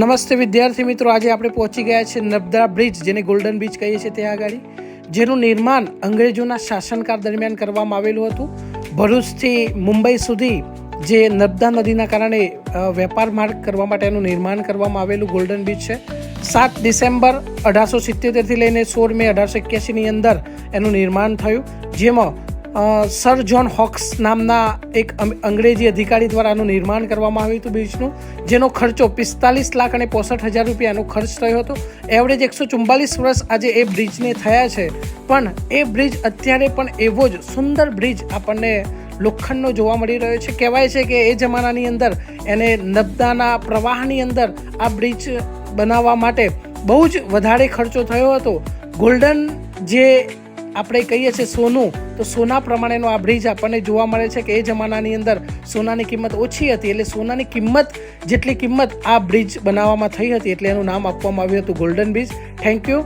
નમસ્તે વિદ્યાર્થી મિત્રો, આજે આપણે પહોંચી ગયા છે નર્મદા બ્રિજ, જેને ગોલ્ડન બ્રિજ કહીએ છીએ ત્યાં આગળ. જેનું નિર્માણ અંગ્રેજોના શાસનકાળ દરમિયાન કરવામાં આવેલું હતું. ભરૂચથી મુંબઈ સુધી જે નર્મદા નદીના કારણે વેપાર માર્ગ કરવા માટેનું નિર્માણ કરવામાં આવેલું ગોલ્ડન બીચ છે. સાત ડિસેમ્બર અઢારસો સિત્તેરથી લઈને સોળ મે અઢારસો એક્યાસીની અંદર એનું નિર્માણ થયું, જેમાં સર જ્હોન હોક્સ નામના એક અંગ્રેજી અધિકારી દ્વારા આનું નિર્માણ કરવામાં આવ્યું હતું બ્રિજનું જેનો ખર્ચો પિસ્તાલીસ લાખ અને પોસઠ હજાર રૂપિયાનો ખર્ચ થયો હતો. એવરેજ એકસો ચુમ્બાલીસ વર્ષ આજે એ બ્રિજને થયા છે. પણ એ બ્રિજ અત્યારે પણ એવો જ સુંદર બ્રિજ આપણને લોખંડનો જોવા મળી રહ્યો છે. કહેવાય છે કે એ જમાનાની અંદર એને નબદાના પ્રવાહની અંદર આ બ્રિજ બનાવવા માટે બહુ જ વધારે ખર્ચો થયો હતો. ગોલ્ડન જે આપણે કહીએ છીએ સોનું, તો સોના પ્રમાણેનો આ બ્રિજ આપણને જોવા મળે છે કે એ જમાનાની અંદર સોનાની કિંમત ઓછી હતી, એટલે સોનાની કિંમત, જેટલી કિંમત આ બ્રિજ બનાવવામાં થઈ હતી, એટલે એનું નામ આપવામાં આવ્યું હતું ગોલ્ડન બ્રિજ થેન્ક યુ